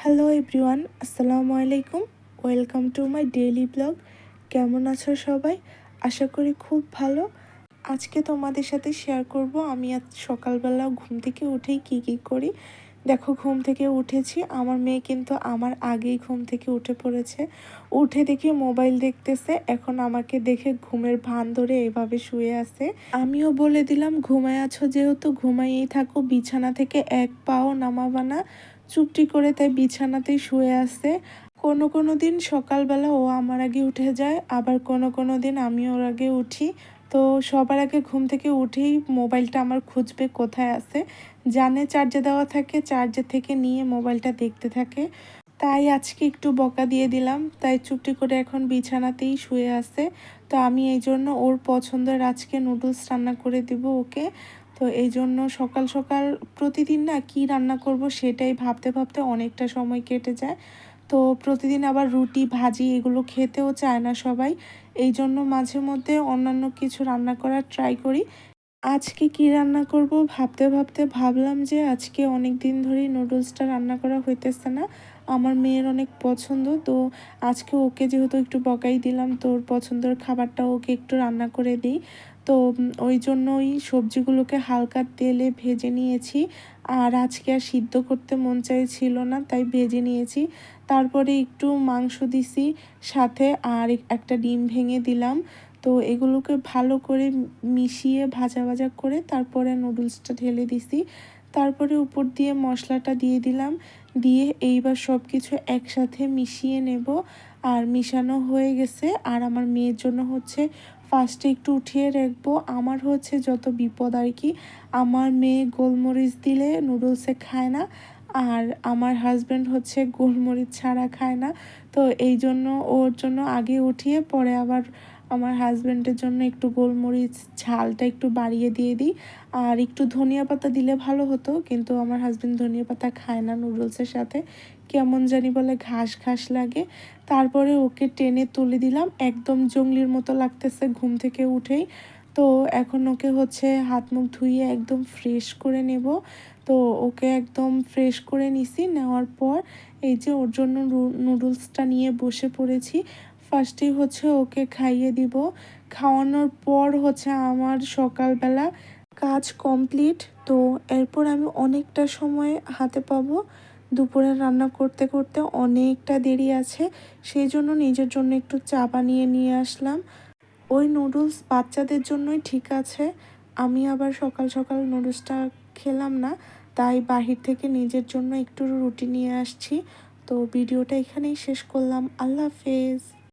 Hello everyone আসসালামু আলাইকুম welcome to my daily blog কেমন আছো সবাই? আশা করি খুব ভালো। আজকে তোমাদের সাথে শেয়ার করব। আমি আজ সকালবেলা ঘুম থেকে উঠেই কী কী করি। দেখো, ঘুম থেকে উঠেছি। আমার মেয়ে কিন্তু আমার আগেই ঘুম থেকে উঠে পড়েছে। উঠে দেখি মোবাইল দেখতেছে। এখন আমাকে দেখে ঘুমের ভান ধরে এভাবে শুয়ে আছে। আমিও বলে দিলাম, ঘুমায় আছো যেহেতু, ঘুমাইয়েই থাকো। বিছানা থেকে এক পাও নামাবা না। চুপটি করে তাই বিছানাতেই শুয়ে আছে। কোনো কোনো দিন সকালবেলা ও আমার আগে উঠে যায়। আবার কোনো কোনো দিন আমি ওর আগে উঠি। তো সবার আগে ঘুম থেকে উঠেই মোবাইলটা আমার খুঁজবে কোথায় আছে। জানে চার্জে দেওয়া থাকে চার্জে থেকে নিয়ে মোবাইলটা দেখতে থাকে। তাই আজকে একটু বকা দিয়ে দিলাম, তাই চুপটি করে এখন বিছানাতেই শুয়ে আছে। তো আমি এই জন্য ওর পছন্দের আজকে নুডলস রান্না করে দিব ওকে। তো এই জন্য সকাল সকাল প্রতিদিন না কি রান্না করব সেটাই ভাবতে ভাবতে অনেকটা সময় কেটে যায়। তো প্রতিদিন আবার রুটি, ভাজি এগুলো খেতেও চায় না সবাই। এই জন্য মাঝে মধ্যে অন্যান্য কিছু রান্না করার ট্রাই করি। আজকে কি রান্না করব? ভাবতে ভাবতে ভাবলাম যে আজকে অনেক দিন ধরেই নুডলসটা রান্না করা হইতেছে না। আমার মেয়ের অনেক পছন্দ, তো আজকে ওকে যেহেতু একটু বকাই দিলাম তোর পছন্দের খাবারটা ওকে একটু রান্না করে দিই। তো ওই জন্য ওই সবজিগুলোকে হালকা তেলে ভেজে নিয়েছি। আর আজকে আর সিদ্ধ করতে মন চাইছিল না, তাই ভেজে নিয়েছি। তারপরে একটু মাংস দিছি সাথে আর একটা ডিম ভেঙে দিলাম। তো এগুলোকে ভালো করে মিশিয়ে ভাজা ভাজা করে তারপরে নুডলসটা ঢেলে দিছি। তারপরে উপর দিয়ে মশলাটা দিয়ে দিলাম। দিয়ে এইবার সব কিছু একসাথে মিশিয়ে নেব। আর মিশানো হয়ে গেছে। আর আমার মেয়ের জন্য হচ্ছে ফার্স্টে একটু উঠিয়ে রাখব। আমার হচ্ছে যত বিপদ আর কি, আমার মেয়ে গোলমরিচ দিলে নুডলসে খায় না, আর আমার হাজব্যান্ড হচ্ছে গোলমরিচ ছাড়া খায় না। তো এই জন্য ওর জন্য আগে উঠিয়ে পরে আবার আমার হাজব্যান্ডের জন্য একটু গোলমরিচ ঝালটা একটু বাড়িয়ে দিয়ে দিই। আর একটু ধনিয়া পাতা দিলে ভালো হতো, কিন্তু আমার হাজব্যান্ড ধনিয়া পাতা খায় না নুডলসের সাথে। কেমন জানি বলে ঘাস ঘাস লাগে। তারপরে ওকে টেনে তুলে দিলাম। একদম জঙ্গলির মতো লাগতেছে ঘুম থেকে উঠেই। তো এখন ওকে হচ্ছে হাত মুখ ধুইয়ে একদম ফ্রেশ করে নেব। তো ওকে একদম ফ্রেশ করে নিছি। নেওয়ার পর এই যে ওর জন্য নুডলসটা নিয়ে বসে পড়েছি। ফার্স্টেই হচ্ছে ওকে খাইয়ে দিব। খাওয়ানোর পর হচ্ছে আমার সকালবেলা কাজ কমপ্লিট। তো এরপর আমি অনেকটা সময় হাতে পাবো। দুপুরে রান্না করতে করতে অনেকটা দেরি আছে। সেই জন্য নিজের জন্য একটু চা বানিয়ে নিয়ে আসলাম। ওই নুডলস বাচ্চাদের জন্যই ঠিক আছে। আমি আবার সকাল সকাল নুডলসটা খেলাম না। তাই বাহির থেকে নিজের জন্য একটু রুটি নিয়ে আসছি। তো ভিডিওটা এখানেই শেষ করলাম। আল্লাহ হাফেজ।